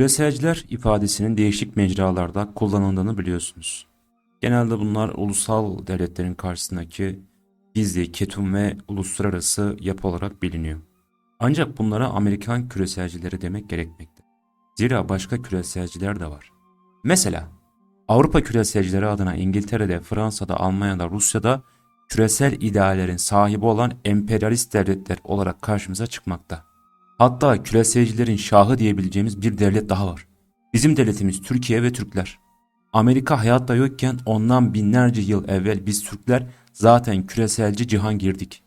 Küreselciler ifadesinin değişik mecralarda kullanıldığını biliyorsunuz. Genelde bunlar ulusal devletlerin karşısındaki gizli, ketum ve uluslararası yapı olarak biliniyor. Ancak bunlara Amerikan küreselcileri demek gerekmekte. Zira başka küreselciler de var. Mesela Avrupa küreselcileri adına İngiltere'de, Fransa'da, Almanya'da, Rusya'da küresel ideallerin sahibi olan emperyalist devletler olarak karşımıza çıkmakta. Hatta küreselcilerin şahı diyebileceğimiz bir devlet daha var. Bizim devletimiz Türkiye ve Türkler. Amerika hayatta yokken ondan binlerce yıl evvel biz Türkler zaten küreselci cihan girdik.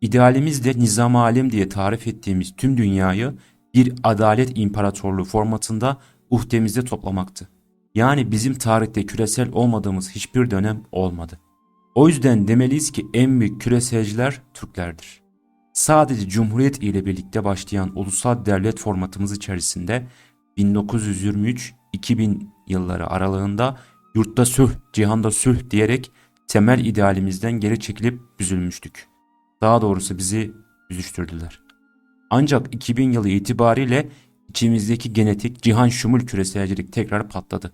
İdealimiz de nizam alem diye tarif ettiğimiz tüm dünyayı bir adalet imparatorluğu formatında uhdemizde toplamaktı. Yani bizim tarihte küresel olmadığımız hiçbir dönem olmadı. O yüzden demeliyiz ki en büyük küreselciler Türklerdir. Sadece Cumhuriyet ile birlikte başlayan ulusal devlet formatımız içerisinde 1923-2000 yılları aralığında yurtta sülh, cihanda sülh diyerek temel idealimizden geri çekilip büzülmüştük. Daha doğrusu bizi büzüştürdüler. Ancak 2000 yılı itibariyle içimizdeki genetik cihan şumul küreselcilik tekrar patladı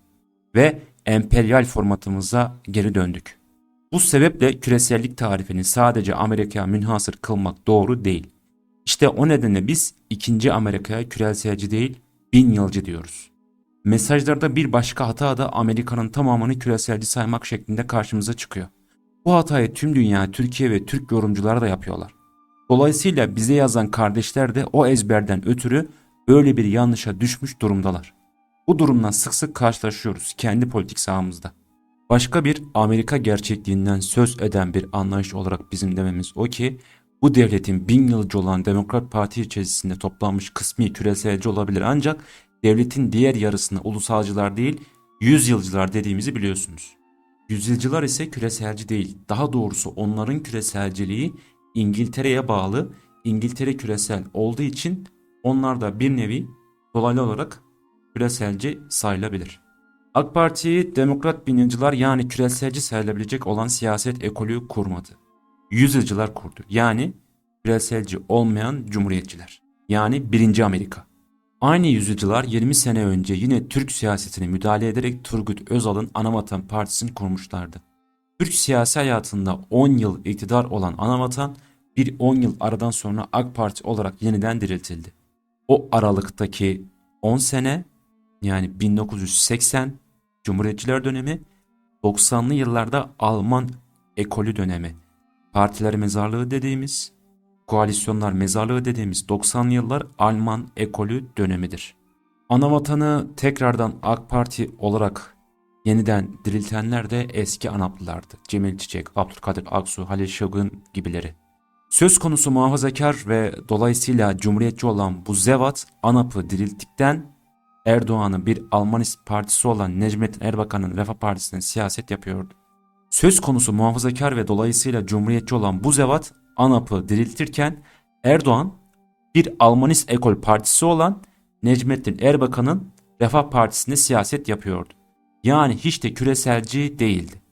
ve emperyal formatımıza geri döndük. Bu sebeple küresellik tarifini sadece Amerika'ya münhasır kılmak doğru değil. İşte o nedenle biz ikinci Amerika'ya küreselci değil bin yılcı diyoruz. Mesajlarda bir başka hata da Amerika'nın tamamını küreselci saymak şeklinde karşımıza çıkıyor. Bu hatayı tüm dünya, Türkiye ve Türk yorumcular da yapıyorlar. Dolayısıyla bize yazan kardeşler de o ezberden ötürü böyle bir yanlışa düşmüş durumdalar. Bu durumla sık sık karşılaşıyoruz kendi politik sahamızda. Başka bir Amerika gerçekliğinden söz eden bir anlayış olarak bizim dememiz o ki bu devletin bin yılcı olan Demokrat Parti içerisinde toplanmış kısmi küreselci olabilir ancak devletin diğer yarısını ulusalcılar değil yüzyılcılar dediğimizi biliyorsunuz. Yüzyılcılar ise küreselci değil. Daha doğrusu onların küreselciliği İngiltere'ye bağlı. İngiltere küresel olduğu için onlar da bir nevi dolaylı olarak küreselci sayılabilir. AK Parti'yi demokrat binyacılar yani küreselci sayılabilecek olan siyaset ekolü kurmadı. Yüzyılcılar kurdu. Yani küreselci olmayan cumhuriyetçiler. Yani birinci Amerika. Aynı yüzyılcılar 20 sene önce yine Türk siyasetine müdahale ederek Turgut Özal'ın Anavatan Partisi'ni kurmuşlardı. Türk siyasi hayatında 10 yıl iktidar olan Anavatan bir 10 yıl aradan sonra AK Parti olarak yeniden diriltildi. O aralıktaki 10 sene yani 1980 Cumhuriyetçiler dönemi 90'lı yıllarda Alman ekolü dönemi. Partiler mezarlığı dediğimiz, koalisyonlar mezarlığı dediğimiz 90'lı yıllar Alman ekolü dönemidir. Anavatanı tekrardan AK Parti olarak yeniden diriltenler de eski Anaplılardı. Cemil Çiçek, Abdülkadir Aksu, Halil Şıgın gibileri. Söz konusu muhafazakar ve dolayısıyla cumhuriyetçi olan bu zevat ANAP'ı dirilttikten Erdoğan'ın bir Almanist partisi olan Necmettin Erbakan'ın Refah Partisi'ne siyaset yapıyordu. Söz konusu muhafazakar ve dolayısıyla cumhuriyetçi olan bu zevat ANAP'ı diriltirken Erdoğan bir Almanist ekol partisi olan Necmettin Erbakan'ın Refah Partisi'ne siyaset yapıyordu. Yani hiç de küreselci değildi.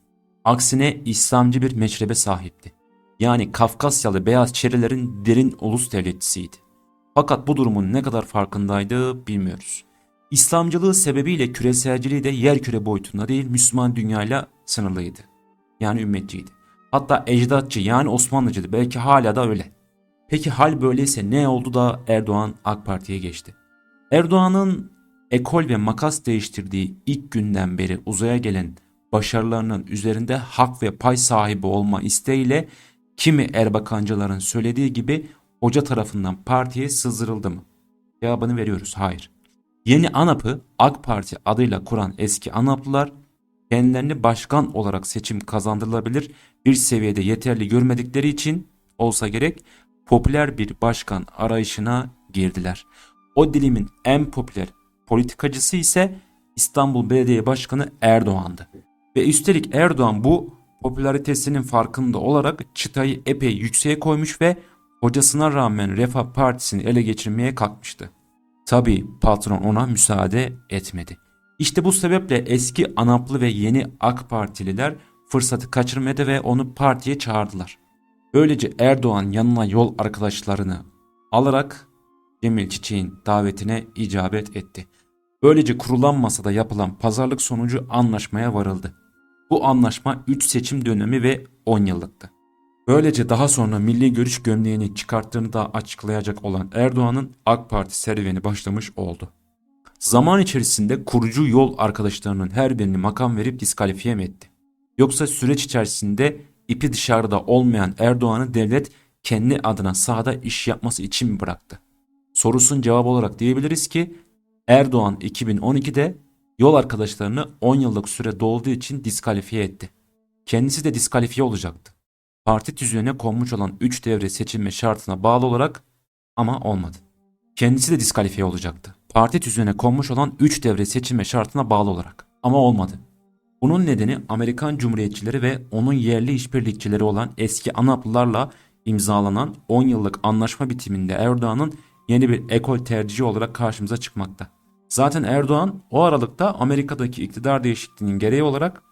Aksine İslamcı bir meşrebe sahipti. Yani Kafkasyalı beyaz çerilerin derin ulus devletçisiydi. Fakat bu durumun ne kadar farkındaydı bilmiyoruz. İslamcılığı sebebiyle küreselciliği de yer küre boyutunda değil Müslüman dünyayla sınırlıydı. Yani ümmetçiydi. Hatta ecdatçı yani Osmanlıcıydı. Belki hala da öyle. Peki hal böyleyse ne oldu da Erdoğan AK Parti'ye geçti? Erdoğan'ın ekol ve makas değiştirdiği ilk günden beri uzaya gelen başarılarının üzerinde hak ve pay sahibi olma isteğiyle kimi Erbakancıların söylediği gibi hoca tarafından partiye sızdırıldı mı? Cevabını veriyoruz. Hayır. Yeni ANAP'ı AK Parti adıyla kuran eski ANAP'lılar kendilerini başkan olarak seçim kazandırılabilir bir seviyede yeterli görmedikleri için olsa gerek popüler bir başkan arayışına girdiler. O dilimin en popüler politikacısı ise İstanbul Belediye Başkanı Erdoğan'dı. Ve üstelik Erdoğan bu popülaritesinin farkında olarak çıtayı epey yükseğe koymuş ve hocasına rağmen Refah Partisi'ni ele geçirmeye kalkmıştı. Tabi patron ona müsaade etmedi. İşte bu sebeple eski ANAP'lı ve yeni AK Partililer fırsatı kaçırmadı ve onu partiye çağırdılar. Böylece Erdoğan yanına yol arkadaşlarını alarak Cemil Çiçek'in davetine icabet etti. Böylece kurulan masada yapılan pazarlık sonucu anlaşmaya varıldı. Bu anlaşma 3 seçim dönemi ve 10 yıllıktı. Böylece daha sonra milli görüş gömleğini çıkarttığını da açıklayacak olan Erdoğan'ın AK Parti serüveni başlamış oldu. Zaman içerisinde kurucu yol arkadaşlarının her birini makam verip diskalifiye mi etti? Yoksa süreç içerisinde ipi dışarıda olmayan Erdoğan'ı devlet kendi adına sahada iş yapması için mi bıraktı? Sorusun cevabı olarak diyebiliriz ki Erdoğan 2012'de yol arkadaşlarını 10 yıllık süre dolduğu için diskalifiye etti. Kendisi de diskalifiye olacaktı. Parti tüzüğüne konmuş olan 3 devre seçilme şartına bağlı olarak ama olmadı. Kendisi de diskalifiye olacaktı. Parti tüzüğüne konmuş olan 3 devre seçilme şartına bağlı olarak ama olmadı. Bunun nedeni Amerikan Cumhuriyetçileri ve onun yerli işbirlikçileri olan eski ANAP'lılarla imzalanan 10 yıllık anlaşma bitiminde Erdoğan'ın yeni bir ekol tercihi olarak karşımıza çıkmakta. Zaten Erdoğan o aralıkta Amerika'daki iktidar değişikliğinin gereği olarak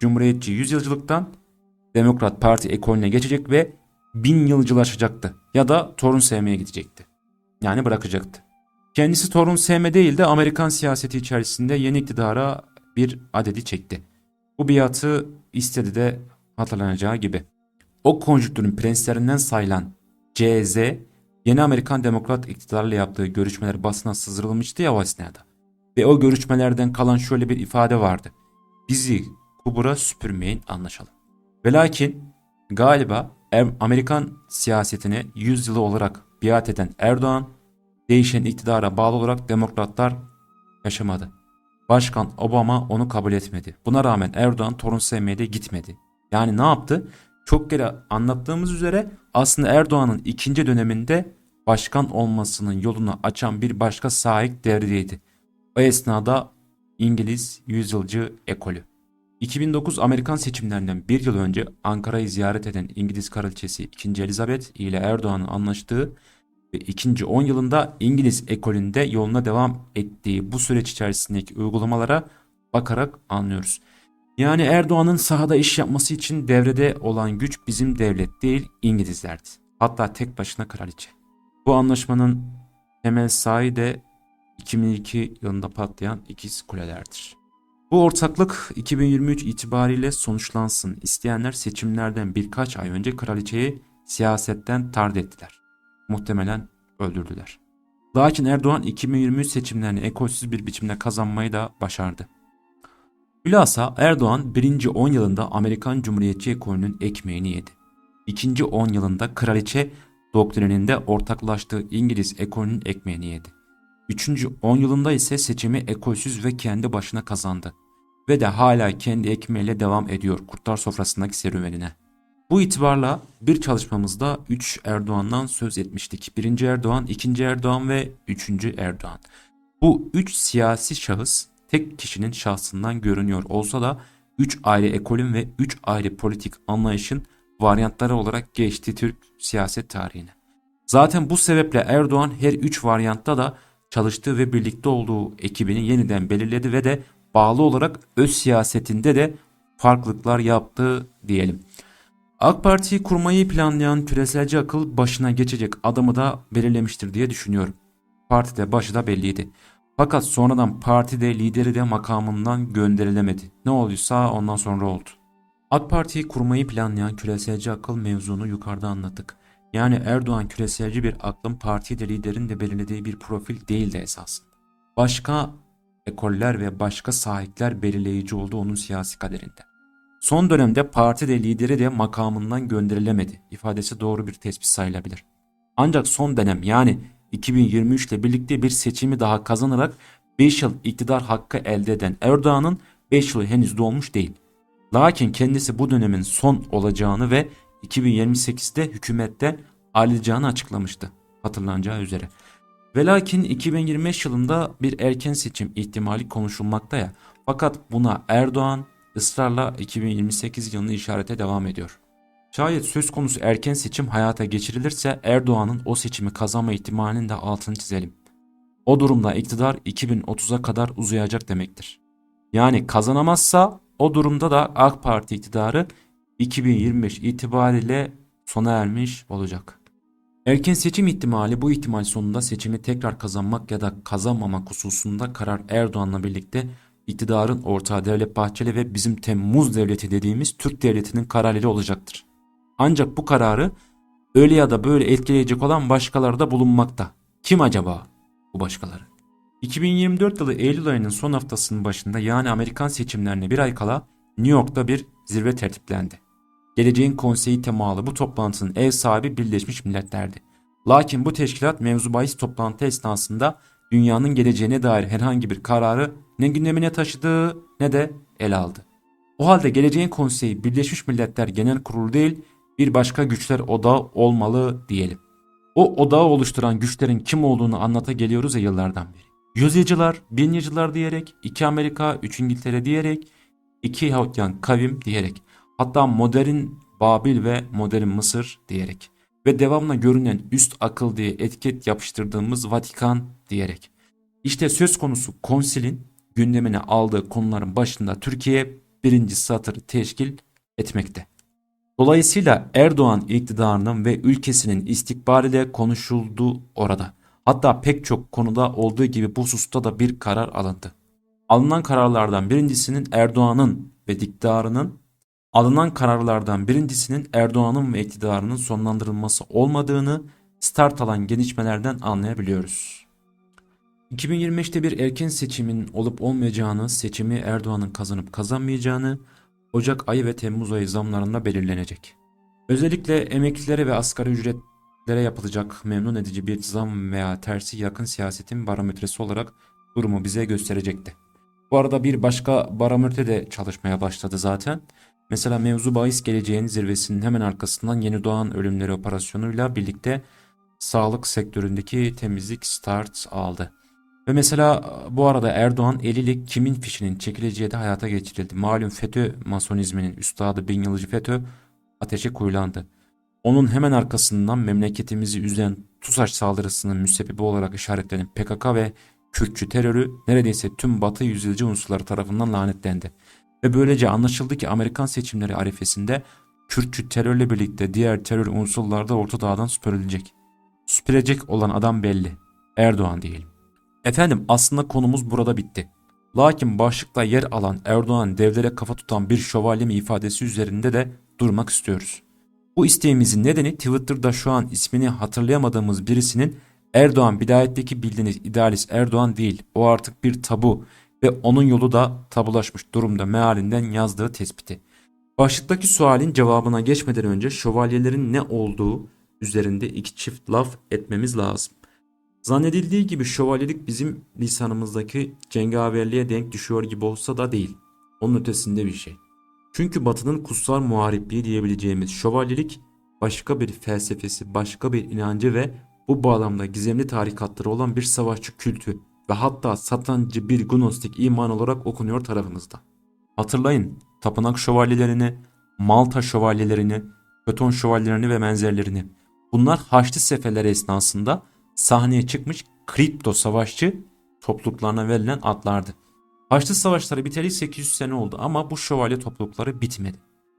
Cumhuriyetçi yüzyılcılıktan Demokrat Parti ekolüne geçecek ve bin yılcılaşacaktı ya da torun sevmeye gidecekti. Yani bırakacaktı. Kendisi torun sevme değil de Amerikan siyaseti içerisinde yeni iktidara bir adedi çekti. Bu biatı istedi de hatırlanacağı gibi. O konjüktürün prenslerinden sayılan CZ, yeni Amerikan Demokrat iktidarla yaptığı görüşmeler basına sızdırılmıştı ya o esnada. Ve o görüşmelerden kalan şöyle bir ifade vardı. Bizi kubura süpürmeyin anlaşalım. Ve lakin galiba Er- Amerikan siyasetine 100 yılı olarak biat eden Erdoğan, değişen iktidara bağlı olarak demokratlar yaşamadı. Başkan Obama onu kabul etmedi. Buna rağmen Erdoğan torun sevmeye de gitmedi. Yani ne yaptı? Çok kere anlattığımız üzere aslında Erdoğan'ın ikinci döneminde başkan olmasının yolunu açan bir başka sahip devriydi. O esnada İngiliz yüzyılcı ekolü. 2009 Amerikan seçimlerinden bir yıl önce Ankara'yı ziyaret eden İngiliz Kraliçesi 2. Elizabeth ile Erdoğan'ın anlaştığı ve ikinci 10 yılında İngiliz ekolünde yoluna devam ettiği bu süreç içerisindeki uygulamalara bakarak anlıyoruz. Yani Erdoğan'ın sahada iş yapması için devrede olan güç bizim devlet değil İngilizlerdi. Hatta tek başına kraliçe. Bu anlaşmanın temel sahi de 2002 yılında patlayan ikiz kulelerdir. Bu ortaklık 2023 itibariyle sonuçlansın isteyenler seçimlerden birkaç ay önce kraliçeyi siyasetten tard ettiler. Muhtemelen öldürdüler. Lakin Erdoğan 2023 seçimlerini ekolsüz bir biçimde kazanmayı da başardı. Hülasa Erdoğan birinci 10 yılında Amerikan Cumhuriyetçi ekolünün ekmeğini yedi. İkinci 10 yılında kraliçe doktrininde ortaklaştığı İngiliz ekolünün ekmeğini yedi. Üçüncü 10 yılında ise seçimi ekolsüz ve kendi başına kazandı. Ve de hala kendi ekmeğiyle devam ediyor kurtlar sofrasındaki serüvenine. Bu itibarla bir çalışmamızda 3 Erdoğan'dan söz etmiştik. Birinci Erdoğan, ikinci Erdoğan ve üçüncü Erdoğan. Bu üç siyasi şahıs tek kişinin şahsından görünüyor olsa da 3 ayrı ekolün ve 3 ayrı politik anlayışın varyantları olarak geçti Türk siyaset tarihine. Zaten bu sebeple Erdoğan her 3 varyantta da çalıştığı ve birlikte olduğu ekibini yeniden belirledi ve de bağlı olarak öz siyasetinde de farklılıklar yaptı diyelim. AK Parti'yi kurmayı planlayan küreselci akıl başına geçecek adamı da belirlemiştir diye düşünüyorum. Partide başı da belliydi. Fakat sonradan partide lideri de makamından gönderilemedi. Ne olduysa ondan sonra oldu. AK Parti'yi kurmayı planlayan küreselci akıl mevzunu yukarıda anlattık. Yani Erdoğan küreselci bir aklın partiyi de liderin de belirlediği bir profil değildi esasında. Başka ekoller ve başka sahipler belirleyici oldu onun siyasi kaderinde. Son dönemde parti de lideri de makamından gönderilemedi ifadesi doğru bir tespit sayılabilir. Ancak son dönem yani 2023 ile birlikte bir seçimi daha kazanarak 5 yıl iktidar hakkı elde eden Erdoğan'ın 5 yılı henüz dolmuş değil. Lakin kendisi bu dönemin son olacağını ve 2028'de hükümetten ayrılacağını açıklamıştı hatırlanacağı üzere. Ve lakin 2025 yılında bir erken seçim ihtimali konuşulmakta ya. Fakat buna Erdoğan ısrarla 2028 yılını işarete devam ediyor. Şayet söz konusu erken seçim hayata geçirilirse Erdoğan'ın o seçimi kazanma ihtimalinin de altını çizelim. O durumda iktidar 2030'a kadar uzayacak demektir. Yani kazanamazsa o durumda da AK Parti iktidarı 2025 itibariyle sona ermiş olacak. Erken seçim ihtimali bu ihtimal sonunda seçimi tekrar kazanmak ya da kazanmamak hususunda karar Erdoğan'la birlikte iktidarın ortağı Devlet Bahçeli ve bizim Temmuz Devleti dediğimiz Türk Devleti'nin kararları olacaktır. Ancak bu kararı öyle ya da böyle etkileyecek olan başkaları da bulunmakta. Kim acaba bu başkaları? 2024 yılı Eylül ayının son haftasının başında yani Amerikan seçimlerine bir ay kala New York'ta bir zirve tertiplendi. Geleceğin konseyi temalı bu toplantının ev sahibi Birleşmiş Milletler'di. Lakin bu teşkilat mevzu bahis toplantı esnasında dünyanın geleceğine dair herhangi bir kararı ne gündemine taşıdı ne de ele aldı. O halde geleceğin konseyi Birleşmiş Milletler Genel Kurulu değil bir başka güçler odağı olmalı diyelim. O odağı oluşturan güçlerin kim olduğunu anlata geliyoruz ya yıllardan beri. Yüz yıllar, bin yıllar diyerek, iki Amerika, üç İngiltere diyerek, iki Yahudyan kavim diyerek, hatta modern Babil ve modern Mısır diyerek ve devamlı görünen üst akıl diye etiket yapıştırdığımız Vatikan diyerek. İşte söz konusu konsilin gündemine aldığı konuların başında Türkiye birinci satırı teşkil etmekte. Dolayısıyla Erdoğan iktidarının ve ülkesinin istikbaliyle konuşuldu orada. Hatta pek çok konuda olduğu gibi bu hususta da bir karar alındı. Alınan kararlardan birincisinin Erdoğan'ın ve iktidarının alınan kararlardan birincisinin Erdoğan'ın ve iktidarının sonlandırılması olmadığını start alan gelişmelerden anlayabiliyoruz. 2025'te bir erken seçimin olup olmayacağını, seçimi Erdoğan'ın kazanıp kazanmayacağını Ocak ayı ve Temmuz ayı zamlarında belirlenecek. Özellikle emeklilere ve asgari ücretlere yapılacak memnun edici bir zam veya tersi yakın siyasetin barometresi olarak durumu bize gösterecekti. Bu arada bir başka barometre de çalışmaya başladı zaten. Mesela mevzu bahis geleceğin zirvesinin hemen arkasından yeni doğan ölümleri operasyonuyla birlikte sağlık sektöründeki temizlik start aldı. Ve mesela bu arada Erdoğan eliyle kimin fişinin çekileceği de hayata geçirildi. Malum FETÖ masonizminin üstadı bin yılıcı FETÖ ateşe kuyulandı. Onun hemen arkasından memleketimizi üzen TUSAŞ saldırısının müsebbibi olarak işaretlenen PKK ve Kürtçü terörü neredeyse tüm Batı yüzyılcı unsurları tarafından lanetlendi. Ve böylece anlaşıldı ki Amerikan seçimleri arifesinde Kürtçü terörle birlikte diğer terör unsurları da Orta Doğu'dan süpürülecek. Süpürecek olan adam belli. Erdoğan diyelim. Efendim aslında konumuz burada bitti. Lakin başlıkta yer alan Erdoğan devlere kafa tutan bir şövalye mi ifadesi üzerinde de durmak istiyoruz. Bu isteğimizin nedeni Twitter'da şu an ismini hatırlayamadığımız birisinin Erdoğan bidayetteki bildiğiniz idealist Erdoğan değil. O artık bir tabu ve onun yolu da tabulaşmış durumda mealinden yazdığı tespiti. Başlıktaki sualin cevabına geçmeden önce şövalyelerin ne olduğu üzerinde iki çift laf etmemiz lazım. Zannedildiği gibi şövalyelik bizim lisanımızdaki cengaverliğe denk düşüyor gibi olsa da değil. Onun ötesinde bir şey. Çünkü batının kutsal muharipliği diyebileceğimiz şövalyelik başka bir felsefesi, başka bir inancı ve bu bağlamda gizemli tarikatları olan bir savaşçı kültü ve hatta satancı bir gnostik iman olarak okunuyor tarafımızda. Hatırlayın tapınak şövalyelerini, Malta şövalyelerini, Beton şövalyelerini ve benzerlerini. Bunlar Haçlı seferleri esnasında sahneye çıkmış kripto savaşçı topluluklarına verilen adlardı. Haçlı savaşları biteli 800 sene oldu ama bu şövalye toplulukları bitmedi.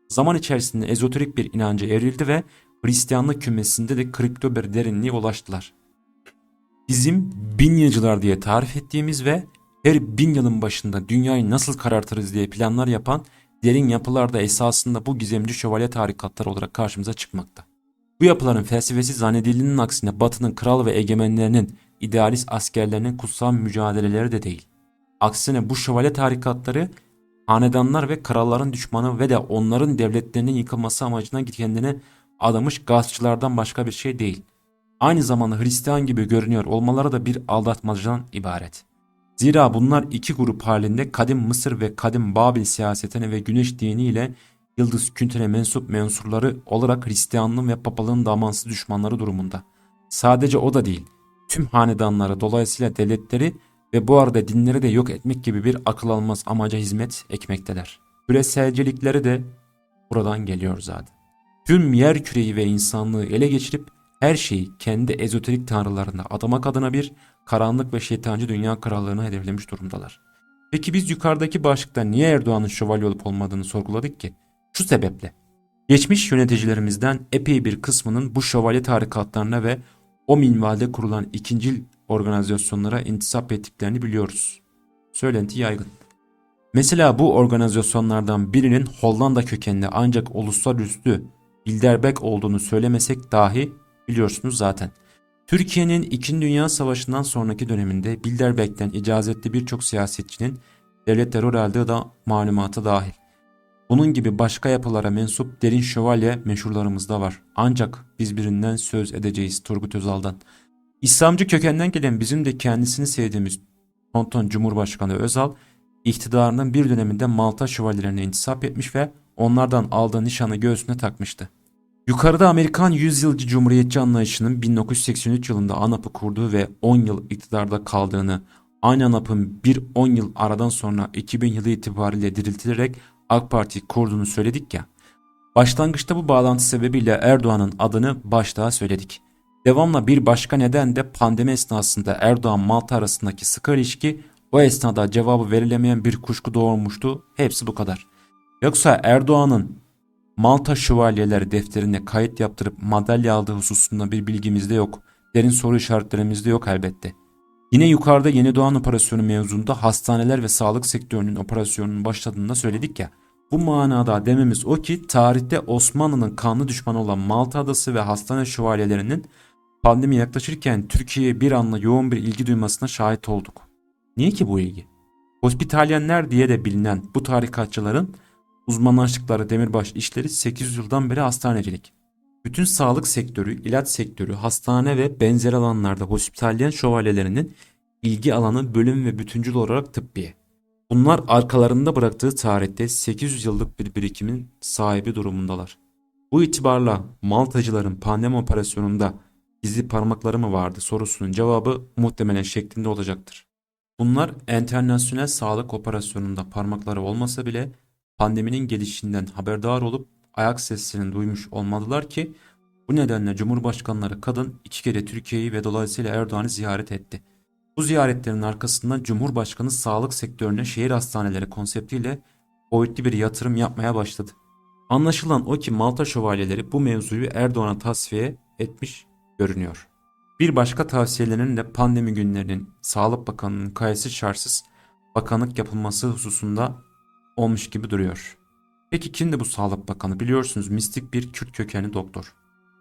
Zaman içerisinde ezoterik bir inanca evrildi ve Hristiyanlık kümesinde de kripto bir derinliğe ulaştılar. Bizim bin yılcılar diye tarif ettiğimiz ve her bin yılın başında dünyayı nasıl karartırız diye planlar yapan derin yapılar da esasında bu gizemci şövalye tarikatlar olarak karşımıza çıkmakta. Bu yapıların felsefesi zannedildiğinin aksine Batı'nın kral ve egemenlerinin, idealist askerlerinin kutsal mücadeleleri de değil. Aksine bu şövalye tarikatları hanedanlar ve kralların düşmanı ve de onların devletlerinin yıkılması amacına kendine adamış gazçılardan başka bir şey değil. Aynı zamanda Hristiyan gibi görünüyor olmaları da bir aldatmacadan ibaret. Zira bunlar iki grup halinde kadim Mısır ve kadim Babil siyasetine ve güneş diniyle yıldız küntüne mensup mensurları olarak Hristiyanlığın ve papalığın damansız düşmanları durumunda. Sadece o da değil, tüm hanedanları dolayısıyla devletleri ve bu arada dinleri de yok etmek gibi bir akıl almaz amaca hizmet etmekteler. Küreselcilikleri de buradan geliyor zaten. Tüm yer küreyi ve insanlığı ele geçirip her şeyi kendi ezoterik tanrılarına adamak adına bir karanlık ve şeytancı dünya krallığını hedeflemiş durumdalar. Peki biz yukarıdaki başlıkta niye Erdoğan'ın şövalye olup olmadığını sorguladık ki? Şu sebeple. Geçmiş yöneticilerimizden epey bir kısmının bu şövalye tarikatlarına ve o minvalde kurulan ikincil organizasyonlara intisap ettiklerini biliyoruz. Söylenti yaygın. Mesela bu organizasyonlardan birinin Hollanda kökenli ancak uluslararası Bilderberg olduğunu söylemesek dahi biliyorsunuz zaten. Türkiye'nin 2. Dünya Savaşı'ndan sonraki döneminde Bilderberg'den icazetli birçok siyasetçinin devlet terör aldığı da malumata dahil. Bunun gibi başka yapılara mensup derin şövalye meşhurlarımız da var. Ancak biz birinden söz edeceğiz Turgut Özal'dan. İslamcı kökenden gelen bizim de kendisini sevdiğimiz Tonton Cumhurbaşkanı Özal, iktidarının bir döneminde Malta şövalyelerine intisap etmiş ve onlardan aldığı nişanı göğsüne takmıştı. Yukarıda Amerikan yüzyılcı cumhuriyetçi anlayışının 1983 yılında ANAP'ı kurduğu ve 10 yıl iktidarda kaldığını, aynı ANAP'ın bir 10 yıl aradan sonra 2000 yılı itibariyle diriltilerek AK Parti kurduğunu söyledik ya. Başlangıçta bu bağlantı sebebiyle Erdoğan'ın adını başta söyledik. Devamla bir başka neden de pandemi esnasında Erdoğan-Malta arasındaki sıkı ilişki o esnada cevabı verilemeyen bir kuşku doğurmuştu. Hepsi bu kadar. Yoksa Erdoğan'ın Malta Şövalyeleri defterine kayıt yaptırıp madalya aldığı hususunda bir bilgimiz de yok. Derin soru işaretlerimiz de yok elbette. Yine yukarıda Yeni Doğan Operasyonu mevzunda hastaneler ve sağlık sektörünün operasyonunun başladığında söyledik ya. Bu manada dememiz o ki tarihte Osmanlı'nın kanlı düşmanı olan Malta Adası ve hastane şövalyelerinin pandemi yaklaşırken Türkiye'ye bir anla yoğun bir ilgi duymasına şahit olduk. Niye ki bu ilgi? Hospitalyenler diye de bilinen bu tarikatçıların uzmanlaştıkları demirbaş işleri 800 yıldan beri hastanecilik. Bütün sağlık sektörü, ilaç sektörü, hastane ve benzer alanlarda hospitalyen şövalyelerinin ilgi alanı bölüm ve bütüncül olarak tıbbiye. Bunlar arkalarında bıraktığı tarihte 800 yıllık bir birikimin sahibi durumundalar. Bu itibarla Maltacıların pandemi operasyonunda gizli parmakları mı vardı sorusunun cevabı muhtemelen şeklinde olacaktır. Bunlar enternasyonel sağlık operasyonunda parmakları olmasa bile pandeminin gelişinden haberdar olup ayak seslerini duymuş olmadılar ki bu nedenle Cumhurbaşkanları kadın iki kere Türkiye'yi ve dolayısıyla Erdoğan'ı ziyaret etti. Bu ziyaretlerin arkasından Cumhurbaşkanı sağlık sektörüne şehir hastaneleri konseptiyle boyutlu bir yatırım yapmaya başladı. Anlaşılan o ki Malta şövalyeleri bu mevzuyu Erdoğan'a tasfiye etmiş görünüyor. Bir başka tavsiyelerinin de pandemi günlerinin Sağlık Bakanı'nın kayıtsız şartsız bakanlık yapılması hususunda olmuş gibi duruyor. Peki kimdi bu Sağlık Bakanı? Biliyorsunuz mistik bir Kürt kökenli doktor.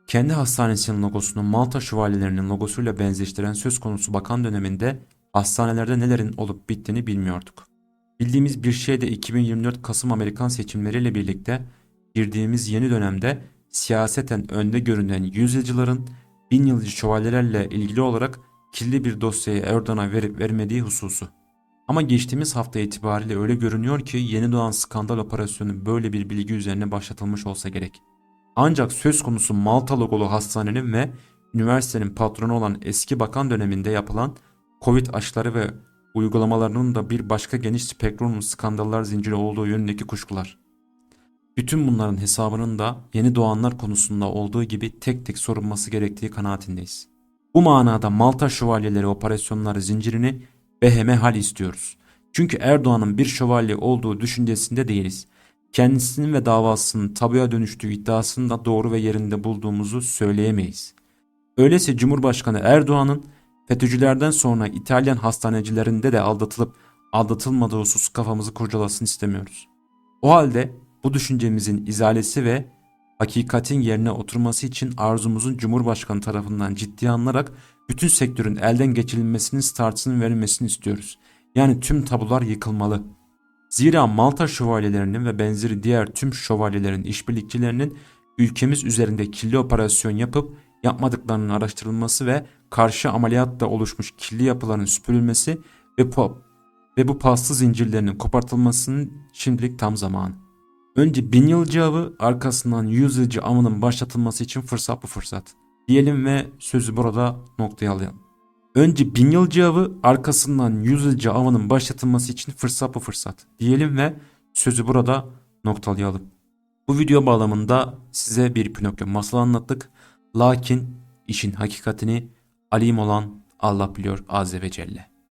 Kendi hastanesinin logosunu Malta şövalyelerinin logosuyla benzeştiren söz konusu bakan döneminde hastanelerde nelerin olup bittiğini bilmiyorduk. Bildiğimiz bir şey de 2024 Kasım Amerikan seçimleriyle birlikte girdiğimiz yeni dönemde siyaseten önde görünen yüzyılcıların bin yılcı şövalyelerle ilgili olarak kirli bir dosyayı Erdoğan'a verip vermediği hususu. Ama geçtiğimiz hafta itibariyle öyle görünüyor ki yeni doğan skandal operasyonu böyle bir bilgi üzerine başlatılmış olsa gerek. Ancak söz konusu Malta logolu hastanenin ve üniversitenin patronu olan eski bakan döneminde yapılan Covid aşıları ve uygulamalarının da bir başka geniş spektrum skandallar zinciri olduğu yönündeki kuşkular. Bütün bunların hesabının da yeni doğanlar konusunda olduğu gibi tek tek sorulması gerektiği kanaatindeyiz. Bu manada Malta şövalyeleri operasyonları zincirini beheme hal istiyoruz. Çünkü Erdoğan'ın bir şövalye olduğu düşüncesinde değiliz. Kendisinin ve davasının tabuya dönüştüğü iddiasını da doğru ve yerinde bulduğumuzu söyleyemeyiz. Öyleyse Cumhurbaşkanı Erdoğan'ın FETÖ'cülerden sonra İtalyan hastanecilerinde de aldatılıp aldatılmadığı husus kafamızı kurcalasın istemiyoruz. O halde bu düşüncemizin izalesi ve hakikatin yerine oturması için arzumuzun Cumhurbaşkanı tarafından ciddiye alınarak bütün sektörün elden geçirilmesinin startının verilmesini istiyoruz. Yani tüm tabular yıkılmalı. Zira Malta şövalyelerinin ve benzeri diğer tüm şövalyelerin işbirlikçilerinin ülkemiz üzerinde kirli operasyon yapıp yapmadıklarının araştırılması ve karşı ameliyatla oluşmuş kirli yapıların süpürülmesi ve ve bu paslı zincirlerinin kopartılmasının şimdilik tam zamanı. Önce bin yılcı avı arkasından yüz yılcı avının başlatılması için fırsat bu fırsat. Diyelim ve sözü burada noktaya alalım. Önce bin yılcı avı arkasından yüz yılcı avının başlatılması için fırsat bu fırsat. Diyelim ve sözü burada noktalayalım. Bu video bağlamında size bir Pinokyo masal anlattık. Lakin işin hakikatini alim olan Allah biliyor Azze ve Celle.